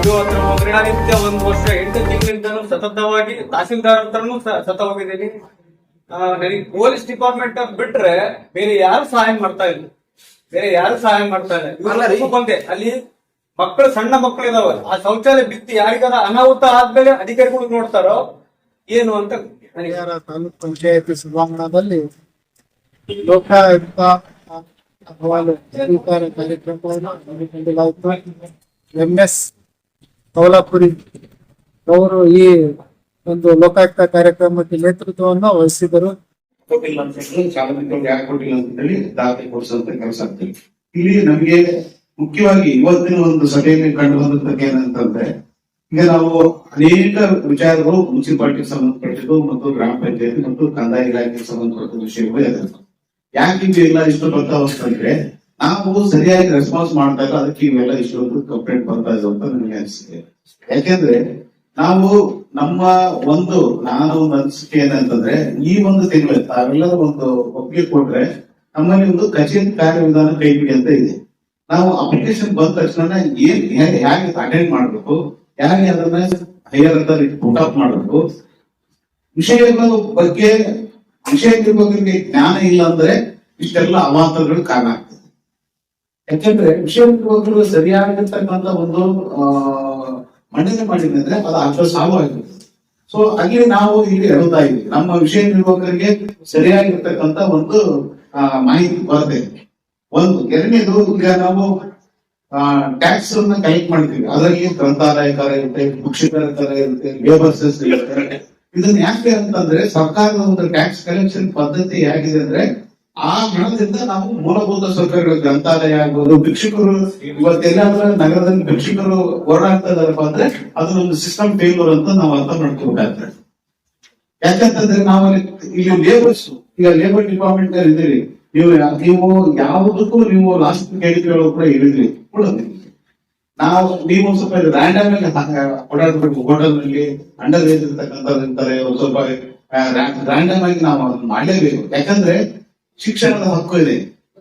ಇವತ್ತು ದಿನನಿತ್ಯ ಒಂದು ವರ್ಷ ಎಂಟು ತಿಂಗಳಿಂದಲೂ ಸತತವಾಗಿ ತಹಸೀಲ್ದಾರ್ ಹತ್ರನೂ ಸತ ಹೋಗಿದ್ದೀನಿ ಆ, ನನಗೆ ಪೊಲೀಸ್ ಡಿಪಾರ್ಟ್ಮೆಂಟ್ ಬಿಟ್ರೆ ಬೇರೆ ಯಾರು ಸಹಾಯ ಮಾಡ್ತಾ ಇಲ್ಲ. ಬೇರೆ ಯಾರು ಸಹಾಯ ಮಾಡ್ತಾ ಇಲ್ಲ. ಅಲ್ಲ ಬಂದೆ. ಅಲ್ಲಿ ಮಕ್ಕಳು ಸಣ್ಣ ಮಕ್ಕಳು ಇದಾವೆ ಆ ಶೌಚಾಲಯ ಬಿತ್ತಿ ಯಾರಿಗಾರ ಅನಾಹುತ ಆದ್ಮೇಲೆ ಅಧಿಕಾರಿಗಳು ನೋಡ್ತಾರೋ ಏನು ಅಂತ ತಾಲೂಕ್ ಪಂಚಾಯತಿ ಸಭಾಂಗಣದಲ್ಲಿ ಲೋಕಾಯುಕ್ತ ಅಹವಾಲು ಕಾರ್ಯಕ್ರಮವನ್ನು ಹಮ್ಮಿಕೊಂಡಿಲ್ಲ. ಎಂ ಎಸ್ ಕೌಲಾಪುರಿ ಅವರು ಈ ಒಂದು ಲೋಕಾಯುಕ್ತ ಕಾರ್ಯಕ್ರಮಕ್ಕೆ ನೇತೃತ್ವವನ್ನು ವಹಿಸಿದರು ಕೊಟ್ಟಿಲ್ಲ ಅಂತ ಹೇಳಿ ಅಂತ ಇಲ್ಲಿ ನಮಗೆ ಮುಖ್ಯವಾಗಿ ಇವತ್ತಿನ ಒಂದು ಸಭೆಯಲ್ಲಿ ಕಂಡು ಬಂದದ್ದು ಏನಂತಂದ್ರೆ, ಈಗ ನಾವು ಅನೇಕ ವಿಚಾರಗಳು ಮುನ್ಸಿಪಾಲಿಟಿ ಸಂಬಂಧಪಟ್ಟಿದ್ದು ಮತ್ತು ಗ್ರಾಮ ಪಂಚಾಯತಿ ಮತ್ತು ಕಂದಾಯ ಇಲಾಖೆಗೆ ಸಂಬಂಧಪಟ್ಟ ವಿಷಯಗಳು ಯಾಕೆ ಇಲ್ಲ ಇಷ್ಟು ಬರ್ತಾ ಹೋಗ್ತಂದ್ರೆ ನಾವು ಸರಿಯಾಗಿ ರೆಸ್ಪಾನ್ಸ್ ಮಾಡ್ತಾ ಇಲ್ಲ ಅದಕ್ಕೆ ಇವೆಲ್ಲ ಇಷ್ಟೊಂದು ಕಂಪ್ಲೇಂಟ್ ಬರ್ತಾ ಇದೆ ಅಂತ ನನಗೆ ಅನಿಸಿದೆ ಯಾಕೆಂದ್ರೆ ನಾವು ನಮ್ಮ ಒಂದು ನಾನು ಒಂದು ಅನಿಸಿಕೆ ಏನಂತಂದ್ರೆ, ಈ ಒಂದು ತಿಂಗಳು ತಾವೆಲ್ಲರೂ ಒಂದು ಒಪ್ಪಿಗೆ ಕೊಟ್ರೆ ನಮ್ಮಲ್ಲಿ ಒಂದು ಕಚೇರಿ ಕಾರ್ಯವಿಧಾನ ಕೈ ಬಿಡಿ ಅಂತ ಇದೆ. ನಾವು ಅಪ್ಲಿಕೇಶನ್ ಬಂದ ತಕ್ಷಣ ಏನ್ ಹೇಗೆ ಅಟೆಂಡ್ ಮಾಡ್ಬೇಕು ಹೇಗೆ ಅದನ್ನ ಹೈಯರ್ ಅಂತ ಅಪ್ ಮಾಡ್ಬೇಕು, ವಿಷಯಗಳ ಬಗ್ಗೆ ವಿಷಯಗಳ ಬಗ್ಗೆ ಜ್ಞಾನ ಇಲ್ಲ ಅಂದ್ರೆ ಇಷ್ಟೆಲ್ಲ ಅವಾಂತರಗಳು ಕಾರಣ ಆಗ್ತದೆ. ಯಾಕೆಂದ್ರೆ ವಿಷಯಗಳು ಸರಿಯಾಗಿರ್ತಕ್ಕಂಥ ಒಂದು ಮಂಡನೆ ಮಾಡಿದ್ರೆ ಅದು ಅಷ್ಟು ಸಾವು ಆಗಿದೆ ಸೊ ಅಲ್ಲಿ ನಾವು ಇಲ್ಲಿ ಹೇಳ್ತಾ ಇದ್ವಿ. ನಮ್ಮ ವಿಷಯ ನಿರ್ವಾಹಕರಿಗೆ ಸರಿಯಾಗಿರ್ತಕ್ಕಂತ ಒಂದು ಮಾಹಿತಿ ಕೊರತೆ. ಒಂದು, ಎರಡನೇದು, ಈಗ ನಾವು ಟ್ಯಾಕ್ಸ್ ಅನ್ನ ಕಲೆಕ್ಟ್ ಮಾಡ್ತೀವಿ. ಅದರಲ್ಲಿ ಗ್ರಂಥಾಲಯ ಇರುತ್ತೆ ಶಿಕ್ಷಕರ ತರ ಇರುತ್ತೆ ಲೇಬರ್ಸ್ ಇರುತ್ತೆ. ಇದನ್ನ ಯಾಕೆ ಅಂತಂದ್ರೆ ಸರ್ಕಾರದ ಒಂದು ಟ್ಯಾಕ್ಸ್ ಕಲೆಕ್ಷನ್ ಪದ್ಧತಿ ಹೇಗಿದೆ ಅಂದ್ರೆ ಆ ಹಣದಿಂದ ನಾವು ಮೂಲಭೂತ ಸೌಕರ್ಯಗಳು, ಗ್ರಂಥಾಲಯ ಆಗ್ಬೋದು, ಭಿಕ್ಷುಕರು ಇವತ್ತೆಲ್ಲಾದ್ರೂ ನಗರದಲ್ಲಿ ಭಿಕ್ಷುಕರು ಹೊರಡಾಗ್ತಾ ಇದಾರಪ್ಪ ಅಂದ್ರೆ ಅದನ್ನೊಂದು ಸಿಸ್ಟಮ್ ಫೇಲ್ಯೂರ್ ಅಂತ ನಾವು ಅರ್ಥ ಮಾಡ್ಕೋಬೇಕಾಗ್ತದೆ. ಯಾಕಂತಂದ್ರೆ ನಾವು ಇಲ್ಲಿ ಲೇಬರ್ಸ್ ಈಗ ಲೇಬರ್ ಡಿಪಾರ್ಟ್ಮೆಂಟ್ ಇದ್ದೀರಿ. ನೀವು ನೀವು ಯಾವುದಕ್ಕೂ ನೀವು ಲಾಸ್ಟ್ ಕೇಳಿಕೆಗಳು ಕೂಡ ಹೇಳಿದ್ರಿ ಕೊಡೋದಿಲ್ಲ ನಾವು, ನೀವು ಸ್ವಲ್ಪ ರ್ಯಾಂಡಮ್ ಆಗಿ ಓಡಾಡ್ಬೇಕು ಹೋಟೆಲ್ನಲ್ಲಿ ಅಂಡರ್ ಏಜ್ ಇರ್ತಕ್ಕಂಥದ್ದು ಇರ್ತಾರೆ ಸ್ವಲ್ಪ ರ್ಯಾಂಡಮ್ ಆಗಿ ನಾವು ಅದನ್ನ ಮಾಡಲೇಬೇಕು. ಯಾಕಂದ್ರೆ ಶಿಕ್ಷಣದ ಹಕ್ಕು ಇದೆ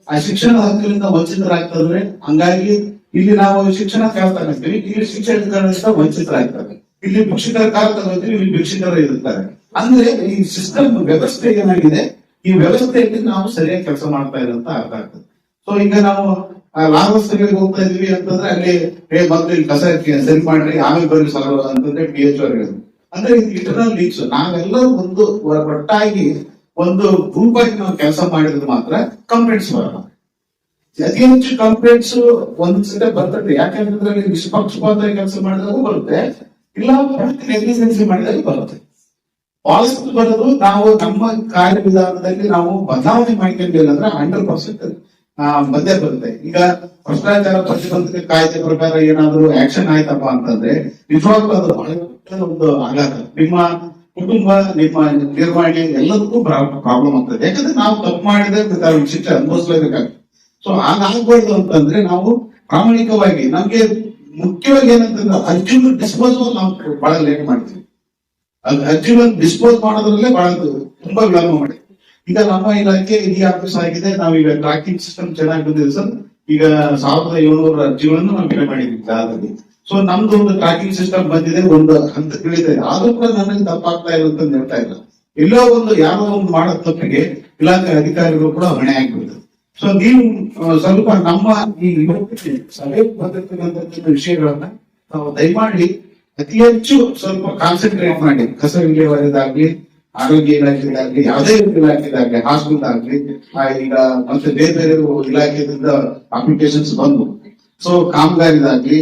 ಆ ಶಿಕ್ಷಣ ಹಕ್ಕಿನಿಂದ ವಂಚಿತರಾಗ್ತದ್ರೆ ಹಂಗಾಗಿ ಇಲ್ಲಿ ನಾವು ಶಿಕ್ಷಣ ಕೇಳ್ತಾ ತಗೋತೀವಿ ಇಲ್ಲಿ ಶಿಕ್ಷಣದಿಂದ ವಂಚಿತರಾಗ್ತಾರೆ ಇಲ್ಲಿ ಭಿಕ್ಷುಕರ ಕಾಲ ತಗೋತೀವಿ ಇಲ್ಲಿ ಭಿಕ್ಷುಕರು ಇರುತ್ತಾರೆ ಅಂದ್ರೆ ಈ ಸಿಸ್ಟಮ್ ವ್ಯವಸ್ಥೆ ಏನಾಗಿದೆ? ಈ ವ್ಯವಸ್ಥೆಯಲ್ಲಿ ನಾವು ಸರಿಯಾಗಿ ಕೆಲಸ ಮಾಡ್ತಾ ಇರೋ ಅಂತ ಅರ್ಥ ಆಗ್ತದೆ. ಸೊ ಈಗ ನಾವು ಲಾಭಸ್ಥಗಳಿಗೆ ಹೋಗ್ತಾ ಇದೀವಿ ಅಂತಂದ್ರೆ ಅಲ್ಲಿ ಏ ಮೊದ್ಲು ಇಲ್ಲಿ ಕಸ ಸರಿ ಮಾಡ್ರಿ, ಆಮೇಲೆ ಬರ್ರಿ ಸರ್ ಅಂತಂದ್ರೆ ಪಿ ಎಚ್ ಅಂದ್ರೆ ಇದು ಇಂಟರ್ನಲ್ ಲೀಕ್ಸ್ ನಾವೆಲ್ಲರೂ ಒಂದು ಒಟ್ಟಾಗಿ ಒಂದು ಗ್ರೂಪ್ ನಾವು ಕೆಲಸ ಮಾಡಿದ್ರೆ ಮಾತ್ರ ಕಂಪ್ಲೇಂಟ್ಸ್ ಬರಲ್ಲ. ಅತಿ ಹೆಚ್ಚು ಕಂಪ್ಲೇಂಟ್ಸ್ ಒಂದ್ ಸತ ಬರ್ತದೆ. ಯಾಕಂದ್ರೆ ನಿಷ್ಪಕ್ಷಪಾತ ಕೆಲಸ ಮಾಡಿದಾಗ ಬರುತ್ತೆ. ಇಲ್ಲ ನೆಗ್ಲಿಜೆನ್ಸಿ ಮಾಡಿದಾಗ ಬರುತ್ತೆ. ಪಾಲಿಸಿ ಬರೋದು ನಾವು ನಮ್ಮ ಕಾರ್ಯವಿಧಾನದಲ್ಲಿ ನಾವು ಬದಲಾವಣೆ ಮಾಡ್ಕೊಂಡಿಲ್ಲ ಅಂದ್ರೆ ಹಂಡ್ರೆಡ್ ಪರ್ಸೆಂಟ್ ಬಂದೇ ಬರುತ್ತೆ. ಈಗ ಭ್ರಷ್ಟಾಚಾರ ಪ್ರತಿಬಂಧಕ ಕಾಯ್ದೆ ಪ್ರಕಾರ ಏನಾದ್ರು ಆಕ್ಷನ್ ಆಯ್ತಪ್ಪ ಅಂತಂದ್ರೆ, ನಿಜವಾಗ್ಲೂ ಅದು ಬಹಳ ಒಂದು ಆಘಾತ. ನಿಮ್ಮ ಕುಟುಂಬ ನಿಮ್ಮ ನಿರ್ವಹಣೆ ಎಲ್ಲದಕ್ಕೂ ಪ್ರಾಬ್ಲಮ್ ಆಗ್ತದೆ. ಯಾಕಂದ್ರೆ ನಾವು ತಪ್ಪು ಮಾಡಿದ್ರೆ ನಾವು ಶಿಕ್ಷೆ ಅನುಭವಿಸ್ಲೇಬೇಕಾಗ್ತದೆ. ಸೊ ಹಾಗಾಗ್ಬಾರ್ದು ಅಂತಂದ್ರೆ ನಾವು ಪ್ರಾಮಾಣಿಕವಾಗಿ, ನಮ್ಗೆ ಮುಖ್ಯವಾಗಿ ಏನಂತಂದ್ರೆ ಅರ್ಜುನ್ ಡಿಸ್ಪೋಸಲ್ ನಾವು ಬಹಳ ಲೇಟ್ ಮಾಡ್ತೀವಿ. ಅದ್ ಅರ್ಜಿಗಳನ್ನು ಡಿಸ್ಪೋಸ್ ಮಾಡೋದ್ರಲ್ಲೇ ಬಹಳ ತುಂಬಾ ವಿಳಂಬ ಮಾಡಿ ಈಗ ನಮ್ಮ ಇಲಾಖೆ ಈ ಆಫೀಸ್ ಆಗಿದೆ. ನಾವೀಗ ಟ್ರಾಕಿಂಗ್ ಸಿಸ್ಟಮ್ ಚೆನ್ನಾಗಿ ಬಂದಿದೆ ಸರ್. ಈಗ ಸಾವಿರದ ಏಳ್ನೂರ ಅರ್ಜಿಗಳನ್ನು ನಾವು ಬಿಡ ಮಾಡಿದ್ವಿ ಸೊ ನಮ್ದು ಒಂದು ಟ್ರ್ಯಾಕಿಂಗ್ ಸಿಸ್ಟಮ್ ಬಂದಿದೆ, ಒಂದು ಹಂತ ತಿಳಿತಾ ಇದೆ ಆದ್ರೂ ಕೂಡ ನನಗೆ ತಪ್ಪಾಗ್ತಾ ಇರುತ್ತೆ ಅಂತ ಹೇಳ್ತಾ ಇಲ್ಲ. ಎಲ್ಲೋ ಒಂದು ಯಾರೋ ಒಂದು ಮಾಡೋ ತಪ್ಪಿಗೆ ಇಲಾಖೆ ಅಧಿಕಾರಿಗಳು ಕೂಡ ಹೊಣೆ ಆಗ್ಬಿಡುತ್ತೆ ಸೊ ನೀವು ಸ್ವಲ್ಪ ನಮ್ಮ ಈ ಯುವಕರಿಗೆ ಸಭೆ ಬಂದಿರ್ತಕ್ಕಂಥ ವಿಷಯಗಳನ್ನ ನಾವು ದಯಮಾಡಿ ಅತಿ ಹೆಚ್ಚು ಸ್ವಲ್ಪ ಕಾನ್ಸಂಟ್ರೇಟ್ ಮಾಡಿ. ಕಸ ವಿಲೇವಾರಿದಾಗ್ಲಿ ಆರೋಗ್ಯ ಇಲಾಖೆದಾಗ್ಲಿ ಯಾವುದೇ ಇಲಾಖೆದಾಗ್ಲಿ ಹಾಸ್ಪಿಟಲ್ ಆಗ್ಲಿ ಈಗ ಮತ್ತೆ ಬೇರೆ ಬೇರೆ ಇಲಾಖೆದಿಂದ ಅಪ್ಲಿಕೇಶನ್ಸ್ ಬಂದು. ಸೊ ಕಾಮಗಾರಿದಾಗ್ಲಿ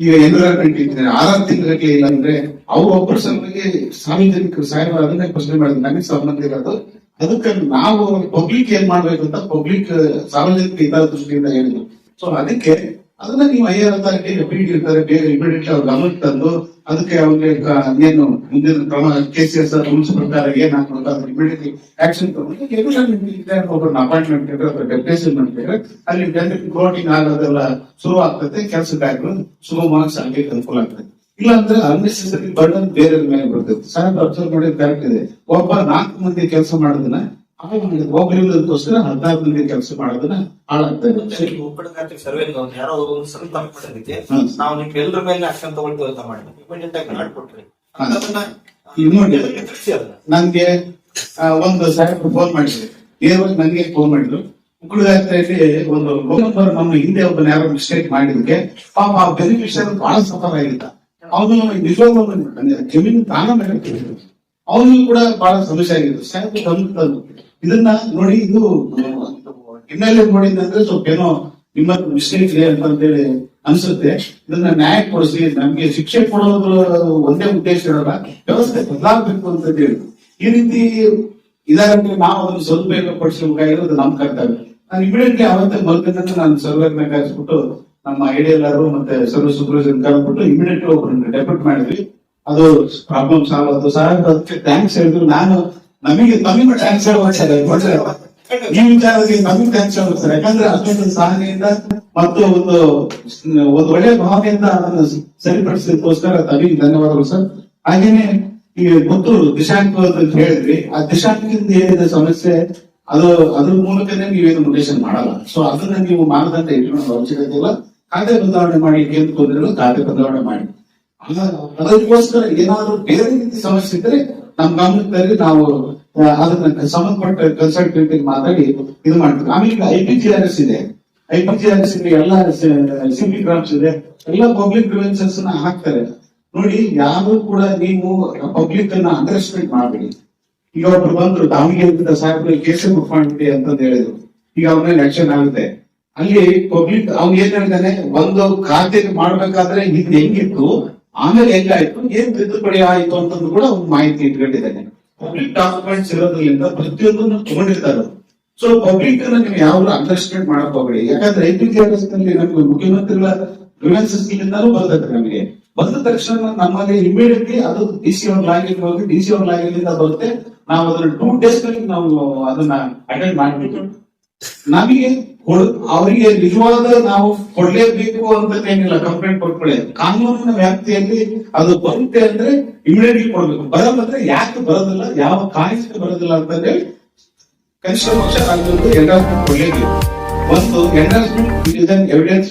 ಈಗ ಎನ್ವಿರಾನ್ಮೆಂಟ್ ಇದ್ರೆ, ಆರಾರು ತಿಂಗಳಿಗೆ ಇಲ್ಲ ಅಂದ್ರೆ ಅವ್ರು ಸಮಯಕ್ಕೆ ಸಾರ್ವಜನಿಕರು ಸಾಹೇಬ ಅದನ್ನೇ ಪ್ರಶ್ನೆ ಮಾಡಿದ್ರು ನನಗೆ ಸಂಬಂಧ ಇರೋದು. ಅದಕ್ಕೆ ನಾವು ಪಬ್ಲಿಕ್ ಏನ್ ಮಾಡ್ಬೇಕು ಅಂತ ಪಬ್ಲಿಕ್ ಸಾರ್ವಜನಿಕ ಹಿತದೃಷ್ಟಿಯಿಂದ ಹೇಳಿದ್ರು. ಸೊ ಅದಕ್ಕೆ ಅದನ್ನ ನೀವು ಐಆರ್ ಅಥಾರಿಟಿ ಬೀಡ್ ಇರ್ತಾರೆ ಬೇಗ ಇಮಿಡಿಯೇಟ್ ಅವ್ರ ಗಮನಕ್ಕೆ ತಂದು ಅದಕ್ಕೆ ಅವ್ರಿಗೆ ಏನು ಮುಂದಿನ ಕ್ರಮ ಕೆ ಸಿ ಎಸ್ ರೂಲ್ಸ್ ಪ್ರಕಾರ ಏನ್ ಹಾಕ್ಬೇಕು ಅದ್ರ ಇಮಿಡಿಯೇಟ್ಲಿ ಆಕ್ಷನ್ ತಗೊಂಡು ಒಬ್ಬರನ್ನ ಅಪಾಯಿಂಟ್ಮೆಂಟ್ ಇದ್ರೆ ಅಥವಾ ಡೆಪ್ಯುಟೇಷನ್ ಮಾಡಿದ್ರೆ ಅಲ್ಲಿ ಜನರಿಗೆ ಕೋರ್ಟಿಂಗ್ ಆಗೋದೆಲ್ಲ ಶುರು ಆಗ್ತದೆ, ಕೆಲಸ ಕಾರ್ಯಗಳು ಸುಗಮವಾಗಿ ಸಾಗಲಿಕ್ಕೆ ಅನುಕೂಲ ಆಗ್ತದೆ. ಇಲ್ಲ ಅಂದ್ರೆ ಅನ್ನೆಸೆಸರಿ ಬರ್ಡನ್ ಬೇರೆ ಮೇಲೆ ಬರ್ತದೆ. ಸಾಯಂತ್ರ ಅಬ್ಸರ್ವ್ ಮಾಡಿದ್ರೆ ಕರೆಕ್ಟ್ ಇದೆ. ಒಬ್ಬ ನಾಲ್ಕು ಮಂದಿ ಕೆಲಸ ಮಾಡೋದನ್ನ ಒಬ್ಬರಿಗೋಸ್ಕರ ಹದಿನಾಲ್ಕು ಮಂದಿ ಕೆಲಸ ಮಾಡೋದನ್ನ ಹಾಳಾಗ್ತದೆ ಸರ್ವೆ ಯಾರೋ ಮಾಡಿದ್ದಕ್ಕೆ ನಾವು ನಿಮ್ ಎಲ್ಲರ ಮೇಲೆ ಆಕ್ಷನ್ ತಗೊಳ್ತೀವಿ ಅಂತ ಮಾಡಿದ್ವಿ. ಇಮಿಡಿಯೇಟ್ ಆಗಿ ಮಾಡ್ಕೊಟ್ರಿ. ನನ್ಗೆ ಒಂದು ಸಾಹೇಬ್ ಫೋನ್ ಮಾಡಿದ್ರು. ನೇರವಾಗಿ ನನಗೆ ಫೋನ್ ಮಾಡಿದ್ರು. ಉಕ್ಕಳಗಾತ್ರೆಯಲ್ಲಿ ಒಂದು ನಂಬರ್ ನಮ್ಮ ಹಿಂದೆ ಒಬ್ಬನ ಯಾರೋ ಮಿಸ್ಟೇಕ್ ಮಾಡಿದಕ್ಕೆ ಪಾಪ ಆ ಬೆನಿಫಿಷಿಯರ್ ಬಹಳ ಸಫರ್ ಆಗಿದ್ದ. ಅವನು ನಿಜವಾಗ್ಲೂ ಒಂದು ಜಮೀನು ದಾನ ಮಾಡಿ ಅವನಿಗೂ ಕೂಡ ಬಹಳ ಸಮಸ್ಯೆ ಆಗಿತ್ತು ಸಾಹೇಬ್ ತಂದ್ರು. ಇದನ್ನ ನೋಡಿ ಇದು ಹಿನ್ನೆಲೆ ನೋಡಿದ್ರೆ ಸ್ವಲ್ಪ ಏನೋ ನಿಮ್ಮ ಮಿಸ್ಟೇಕ್ ಇದೆ ಅಂತ ಹೇಳಿ ಅನ್ಸುತ್ತೆ. ಇದನ್ನ ನ್ಯಾಯ ಕೊಡಿಸಿ ನಮ್ಗೆ ಶಿಕ್ಷೆ ಕೊಡೋದ್ರ ಒಂದೇ ಉದ್ದೇಶ ಇರಲ್ಲ, ವ್ಯವಸ್ಥೆ ಬದಲಾಗಬೇಕು ಅಂತ ಹೇಳಿ ಈ ರೀತಿ ಇದಾಗಂದ್ರೆ ನಾವು ಅದನ್ನು ಸದುಪಯೋಗ ಪಡಿಸಬೇಕಾಗಿರೋದು ನಮ್ಮ ಕರ್ತವ್ಯ. ನಾನು ಇಮಿಡಿಯೇಟ್ಲಿ ಅವತ್ತೇ ಮಲ್ಕಂದ್ರೆ ನಾನು ಸರ್ವೇರ್ನ ಕಾಯಿಸ್ಬಿಟ್ಟು ನಮ್ಮ ಐಡಿಯಲ್ಲರು ಮತ್ತೆ ಸರ್ವ ಸೂಪರ್ವೈಸರ್ ಕರೆದ್ಬಿಟ್ಟು ಇಮಿಡಿಯೇಟ್ಲಿ ಒಬ್ಬರನ್ನ ಡೆಪ್ಯೂಟ್ ಮಾಡಿದ್ವಿ. ಅದು ಪ್ರಾಬ್ಲಮ್ ಸಾಲ್ವ್ ಆಯ್ತು. ಸಹ ಅದಕ್ಕೆ ಥ್ಯಾಂಕ್ಸ್ ಹೇಳಿದ್ರು. ನಾನು ನಮಗೆ ನಮಗೆ ಥ್ಯಾಂಕ್ಸ್ ಹೇಳ್ಬೇಕು ಈ ವಿಚಾರದಲ್ಲಿ ನಮಗೂ ಟ್ಯಾಕ್ಸ್ ಮಾಡ್ತಾರೆ ಯಾಕಂದ್ರೆ ಅತ್ಯಂತ ಸಹನೆಯಿಂದ ಮತ್ತು ಒಂದು ಒಂದು ಒಳ್ಳೆಯ ಭಾವನೆಯಿಂದ ಅದನ್ನು ಸರಿಪಡಿಸಿದಕ್ಕೋಸ್ಕರ ತಮಗೆ ಧನ್ಯವಾದಗಳು ಸರ್. ಹಾಗೇನೆ ಈ ಗೊತ್ತು ದಿಶಾಂಕ ಅಂತ ಹೇಳಿದ್ರಿ. ಆ ದಿಶಾಂಕದಿಂದ ಏನಿದೆ ಸಮಸ್ಯೆ, ಅದು, ಅದ್ರ ಮೂಲಕನೇ ನೀವೇನು ಮುಟೇಶನ್ ಮಾಡಲ್ಲ. ಸೊ ಅದನ್ನ ನೀವು ಮಾನದಂಡ ಇಟ್ಕೊಳ್ಳೋ ಅವಶ್ಯಕತೆ ಇಲ್ಲ. ಖಾತೆ ಬದಲಾವಣೆ ಮಾಡಿ ಇಲ್ಲ ಖಾತೆ ಬದಲಾವಣೆ ಮಾಡಿ. ಅದ- ಅದಕ್ಕೋಸ್ಕರ ಏನಾದ್ರು ಬೇರೆ ರೀತಿ ಸಮಸ್ಯೆ ಇದ್ರೆ ನಮ್ ಗಮನದಲ್ಲಿ ನಾವು ಅದನ್ನ ಸಂಬಂಧಪಟ್ಟ ಕನ್ಸಲ್ಟೆಂಟ್ ಮಾತಾಡಿ ಇದು ಮಾಡ್ತೀವಿ. ಆಮೇಲೆ I P G R S ಇದೆ. I P G R S ಇದೆ ಎಲ್ಲ ಸಿ ಪಿ ಗ್ರಾಮ್ಸ್ ಇದೆ. ಎಲ್ಲ ಪಬ್ಲಿಕ್ ಗ್ರಿವೆನ್ಸಸ್ನ ಹಾಕ್ತಾರೆ. ನೋಡಿ, ಯಾರು ಕೂಡ ನೀವು ಪಬ್ಲಿಕ್ ಅನ್ನ ಅಂಡರ್ ಎಸ್ಟಿಮೇಟ್ ಮಾಡಬೇಡಿ. ಈಗ ಒಬ್ರು ಬಂದ್ರು, ದಾವಣಗೆರೆ ಸಾಹೇಬ್ರು ಕೇಸ್ ಬುಕ್ ಮಾಡ್ಬಿಡಿ ಹೇಳಿದ್ರು. ಈಗ ಅವ್ರ ಮೇಲೆ ಆಕ್ಷನ್ ಆಗುತ್ತೆ. ಅಲ್ಲಿ ಪಬ್ಲಿಕ್ ಅವ್ನ್ ಏನ್ ಹೇಳ್ತಾನೆ? ಒಂದು ಖಾತೆ ಮಾಡ್ಬೇಕಾದ್ರೆ ಇದು ಹೆಂಗಿತ್ತು? ಆಮೇಲೆ ಹೆಂಗಾಯ್ತು? ಏನ್ ತಿದ್ದುಪಡಿ ಆಯ್ತು ಅಂತಂದು ಕೂಡ ಒಂದು ಮಾಹಿತಿ ಇಟ್ಕೊಂಡಿದ್ದೇನೆ. ಪಬ್ಲಿಕ್ ಡಾಕ್ಯುಮೆಂಟ್ಸ್ ಇರೋದ್ರಿಂದ ಪ್ರತಿಯೊಂದನ್ನು ತಗೊಂಡಿರ್ತಾರೆ ಸೊ ಪಬ್ಲಿಕ್ ಅನ್ನ ನೀವು ಯಾವ ಅಂಡರ್ಸ್ಟ್ಯಾಂಡ್ ಮಾಡಕ್ ಹೋಗ್ಬೇಡಿ. ಯಾಕಂದ್ರೆ ಐ ಪಿ ಜಿ ಆರ್ ಎಸ್ನಲ್ಲಿ ನಮ್ಗೆ ಮುಖ್ಯಮಂತ್ರಿಗಳ ಗ್ರಿವೆನ್ಸಸ್ ಬರ್ತದೆ ನಮಗೆ. ಬಂದ ತಕ್ಷಣ ನಮ್ಮಲ್ಲಿ ಇಮಿಡಿಯೇಟ್ಲಿ ಅದು ಡಿ ಸಿ ಅವ್ರ ಲಾಗಿನ್ ಹೋಗಿ ಡಿ ಸಿ ಅವ್ರ ಲಾಗಿನ್ ಬರುತ್ತೆ. ನಾವು ಅದನ್ನ ಟೂ ಡೇಸ್ನಲ್ಲಿ ನಾವು ಅದನ್ನ ಅಟೆಂಡ್ ಮಾಡ್ಬಿಟ್ಟು ನಮಗೆ ಅವರಿಗೆ ನಿಜವಾದ ನಾವು ಕೊಡ್ಲೇಬೇಕು ಅಂತ ಏನಿಲ್ಲ ಕಂಪ್ಲೇಂಟ್ ಕೊಟ್ಕೊಳ್ಳಿ ಕಾನೂನಿನ ವ್ಯಾಪ್ತಿಯಲ್ಲಿ ಅದು ಬರುತ್ತೆ ಅಂದ್ರೆ ಇಮಿಡಿಯೇಟ್ಲಿ ಕೊಡ್ಬೇಕು. ಬರಲ್ಲ ಯಾಕೆ ಬರೋದಿಲ್ಲ, ಯಾವ ಕಾಯಿಸಿಕೆ ಬರೋದಿಲ್ಲ ಅಂತಂದ್ರೆ ಕನಿಷ್ಠ ಪಕ್ಷ ಅದೊಂದು ಎಂಡಾಸ್ಮೆಂಟ್ ಕೊಡ್ಲೇಬೇಕು. ಒಂದು ಎಂಡಾಸ್ಮೆಂಟ್ ಎವಿಡೆನ್ಸ್